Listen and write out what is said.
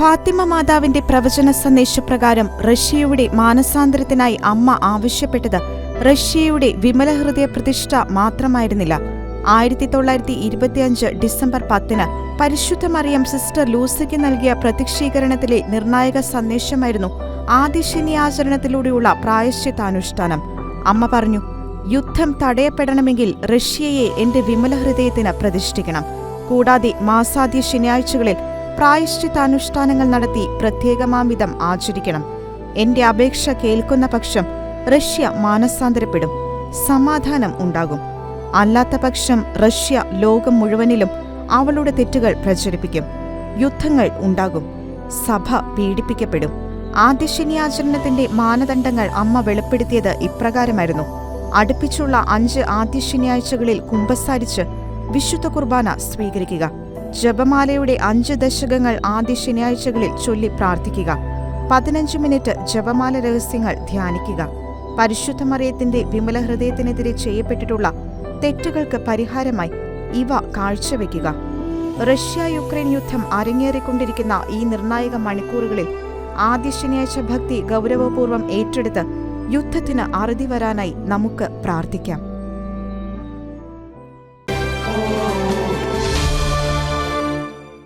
ഫാത്തിമ മാതാവിന്റെ പ്രവചന സന്ദേശപ്രകാരം റഷ്യയുടെ മാനസാന്തരത്തിനായി അമ്മ ആവശ്യപ്പെട്ടത് റഷ്യയുടെ വിമല ഹൃദയ പ്രതിഷ്ഠ മാത്രമായിരുന്നില്ല. ആയിരത്തി തൊള്ളായിരത്തി ഇരുപത്തിയഞ്ച് ഡിസംബർ പത്തിന് പരിശുദ്ധ മറിയം സിസ്റ്റർ ലൂസയ്ക്ക് നൽകിയ പ്രത്യക്ഷീകരണത്തിലെ നിർണായക സന്ദേശമായിരുന്നു ആദ്യ ശനിയാചരണത്തിലൂടെയുള്ള പ്രായശ്ചിത്താനുഷ്ഠാനം. അമ്മ പറഞ്ഞു യുദ്ധം തടയപ്പെടണമെങ്കിൽ റഷ്യയെ എന്റെ വിമല ഹൃദയത്തിന് പ്രതിഷ്ഠിക്കണം. കൂടാതെ മാസാദ്യ ശനിയാഴ്ചകളിൽ പ്രായശ്ചിത്താനുഷ്ഠാനങ്ങൾ നടത്തി പ്രത്യേകമാംവിധം ആചരിക്കണം. എന്റെ അപേക്ഷ കേൾക്കുന്ന പക്ഷം റഷ്യ മാനസാന്തരപ്പെടും. സമാധാനം ഉണ്ടാകും. അല്ലാത്ത പക്ഷം റഷ്യ ലോകം മുഴുവനിലും അവളുടെ തെറ്റുകൾ പ്രചരിപ്പിക്കും. യുദ്ധങ്ങൾ ഉണ്ടാകും. സഭ പീഡിപ്പിക്കപ്പെടും. ആദ്യ ശനിയാചരണത്തിന്റെ മാനദണ്ഡങ്ങൾ അമ്മ വെളിപ്പെടുത്തിയത് ഇപ്രകാരമായിരുന്നു. അടുപ്പിച്ചുള്ള അഞ്ച് ആദ്യ ശനിയാഴ്ചകളിൽ കുമ്പസാരിച്ച് വിശുദ്ധ കുർബാന സ്വീകരിക്കുക. ജപമാലയുടെ അഞ്ച് ദശകങ്ങൾ ആദ്യ ശനിയാഴ്ചകളിൽ ചൊല്ലി പ്രാർത്ഥിക്കുക. പതിനഞ്ച് മിനിറ്റ് ജപമാല രഹസ്യങ്ങൾ ധ്യാനിക്കുക. പരിശുദ്ധ മറിയത്തിന്റെ വിമല ഹൃദയത്തിനെതിരെ ചെയ്യപ്പെട്ടിട്ടുള്ള തെറ്റുകൾക്ക് പരിഹാരമായി ഇവ കാഴ്ചവെക്കുക. റഷ്യ യുക്രൈൻ യുദ്ധം അരങ്ങേറിക്കൊണ്ടിരിക്കുന്ന ഈ നിർണായക മണിക്കൂറുകളിൽ ആദ്യ ശനിയാഴ്ച ഭക്തി ഗൗരവപൂർവം ഏറ്റെടുത്ത് യുദ്ധത്തിന് അറുതി വരാനായി നമുക്ക് പ്രാർത്ഥിക്കാം.